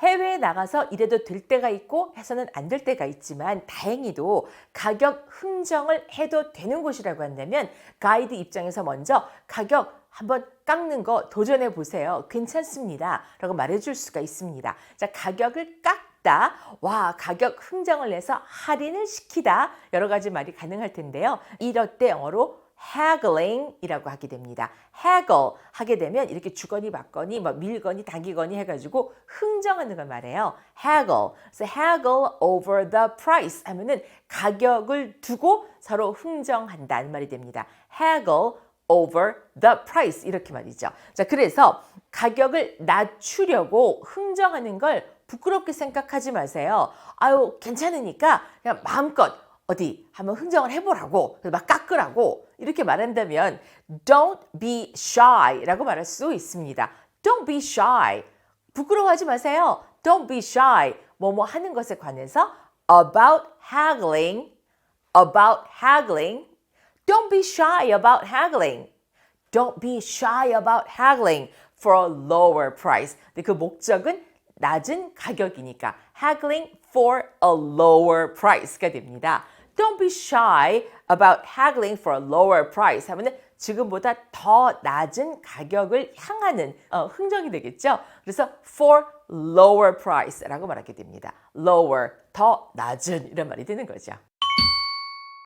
해외에 나가서 일해도 될 때가 있고 해서는 안 될 때가 있지만 다행히도 가격 흥정을 해도 되는 곳이라고 한다면 가이드 입장에서 먼저 가격 한번 깎는 거 도전해 보세요. 괜찮습니다. 라고 말해 줄 수가 있습니다. 자, 가격을 깎다. 와, 가격 흥정을 내서 할인을 시키다. 여러 가지 말이 가능할 텐데요. 이럴 때 영어로 haggling 이라고 하게 됩니다. haggle 하게 되면 이렇게 주거니 받거니 뭐 밀거니 당기거니 해가지고 흥정하는 걸 말해요. haggle. 그래서 haggle over the price 하면은 가격을 두고 서로 흥정한다는 말이 됩니다. haggle over the price 이렇게 말이죠. 자, 그래서 가격을 낮추려고 흥정하는 걸 부끄럽게 생각하지 마세요. 아유, 괜찮으니까 그냥 마음껏 어디 한번 흥정을 해보라고 막 깎으라고 이렇게 말한다면 don't be shy라고 말할 수 있습니다. Don't be shy. 부끄러워하지 마세요. Don't be shy. 뭐뭐 하는 것에 관해서 about haggling, about haggling. Don't be shy about haggling. Don't be shy about haggling for a lower price. 근데 그 목적은 낮은 가격이니까 haggling for a lower price가 됩니다. Don't be shy about haggling for a lower price 하면은 지금보다 더 낮은 가격을 향하는 어, 흥정이 되겠죠. 그래서 for lower price라고 말하게 됩니다. lower 더 낮은 이런 말이 되는 거죠.